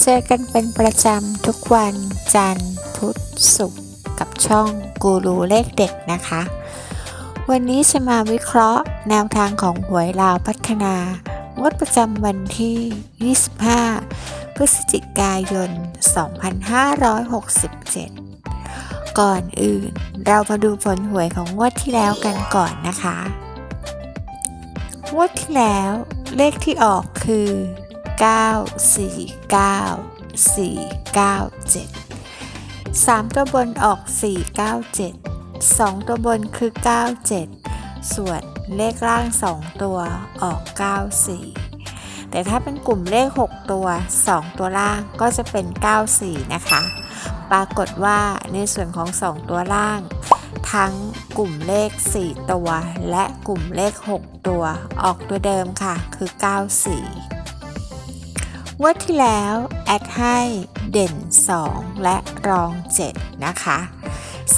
เจอกันเป็นประจำทุกวันจันทร์ พุธศุกร์กับช่องกูรูเลขเด็ดนะคะ วันนี้จะมาวิเคราะห์แนวทางของหวยลาวพัฒนางวดประจำวันที่ 25 พฤศจิกายน 2567 ก่อนอื่นเรามาดูผลหวยของงวดที่แล้วกันก่อนนะคะ งวดที่แล้วเลขที่ออกคือ 9 4 9 4 9 7 3 ตัวบนออก 4 9 7 2 ตัวบนคือ 9 7 ส่วนเลขล่าง 2 ตัวออก 9 4 แต่ถ้าเป็นกลุ่มเลข 6 ตัว 2 ตัวล่างก็จะเป็น 9 4 นะคะ ปรากฏว่าในส่วนของ 2 ตัวล่างทั้งกลุ่มเลข 4 ตัว และกลุ่มเลข 6 ตัว ออกตัวเดิมค่ะ คือ 94 งวดที่แล้ว แอดให้เด่น 2 และรอง 7 นะคะ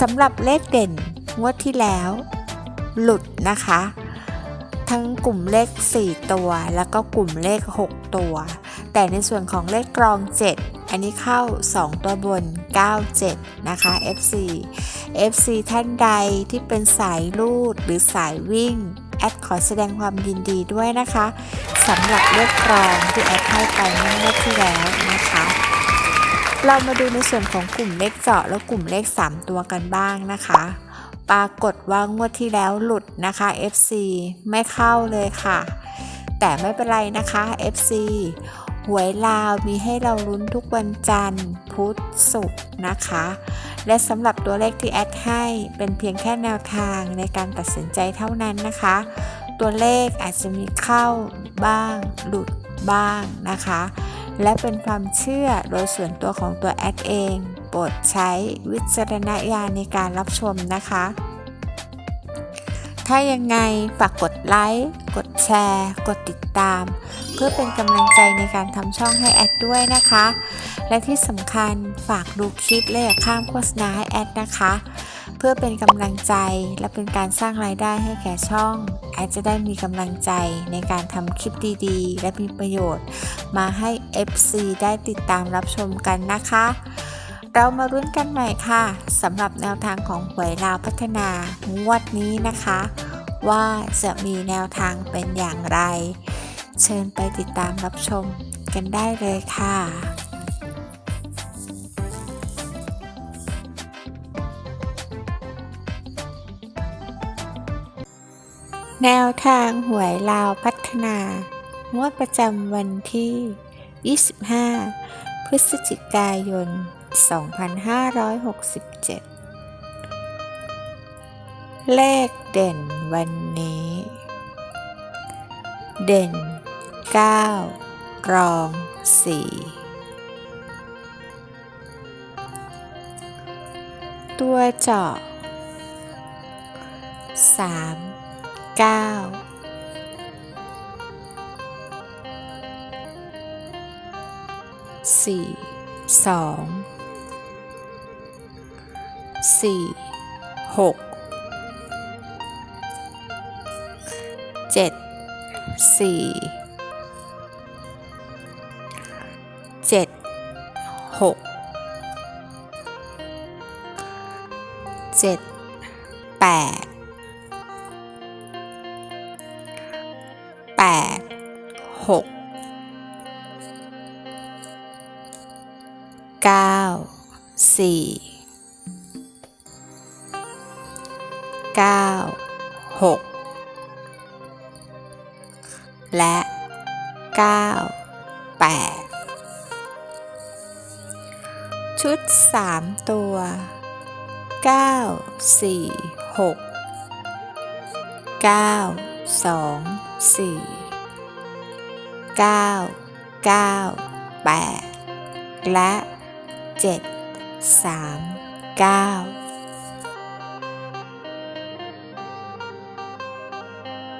สำหรับเลขเด่นงวดที่แล้ว หลุดนะคะ ทั้งกลุ่มเลข 4 ตัว แล้วก็กลุ่มเลข 6 ตัว แต่ในส่วนของเลขกรอง 7 อันนี้เข้า 2 ตัวบน 97 นะคะ FC FC ท่านใดที่เป็นสายลูดหรือสายวิ่ง แอดขอแสดงความยินดีด้วยนะคะสำหรับเลขกรองที่แอดให้ไปเมื่อที่แล้วนะคะ เรามาดูในส่วนของกลุ่มเลขเจาะและกลุ่มเลข 3 ตัวกันบ้างนะคะปรากฏว่างวดที่แล้วหลุดนะคะ FC ไม่เข้าเลยค่ะ แต่ไม่เป็นไรนะคะ FC หวยลาวมีให้เราลุ้นทุกวันจันทร์ พุธศุกร์นะคะ และสำหรับตัวเลขที่แอดให้เป็นเพียงแค่แนวทางในการตัดสินใจเท่านั้นนะคะ ตัวเลขอาจจะมีเข้าบ้าง หลุดบ้างนะคะ และเป็นความเชื่อโดยส่วนตัวของตัวแอดเอง โปรดใช้วิจารณญาณในการรับชมนะคะ ถ้ายังไงฝากกดไลค์ กดแชร์ กดติดตาม เพื่อเป็นกำลังใจในการทำช่องให้แอดด้วยนะคะ และที่สำคัญฝากดูคลิปและอย่าข้ามโฆษณาให้แอดนะคะ เพื่อเป็นกำลังใจและเป็นการสร้างรายได้ให้แก่ช่อง แอดจะได้มีกำลังใจในการทำคลิปดีๆ และมีประโยชน์ มาให้ FC ได้ติดตามรับชมกันนะคะ เรามารุ้นกันใหม่ค่ะสำหรับแนวทางของหวยลาวพัฒนางวดนี้นะคะ ว่าจะมีแนวทางเป็นอย่างไร เชิญไปติดตามรับชมกันได้เลยค่ะแนวทางหวยลาวพัฒนางวดประจำวันที่ 25 พฤศจิกายน 2567 เลขเด่นวันนี้ เด่น 9 รอง 4 ตัวเจาะ 3 9สี่สอง สี่หกเจ็ดสี่เจ็ดหกเจ็ดแปดแปดหกเก้าสี่ เก้าหกและเก้าแปดชุด 3 ตัว 9 4 6 9 2 4 9 9 8 และ 7 3 9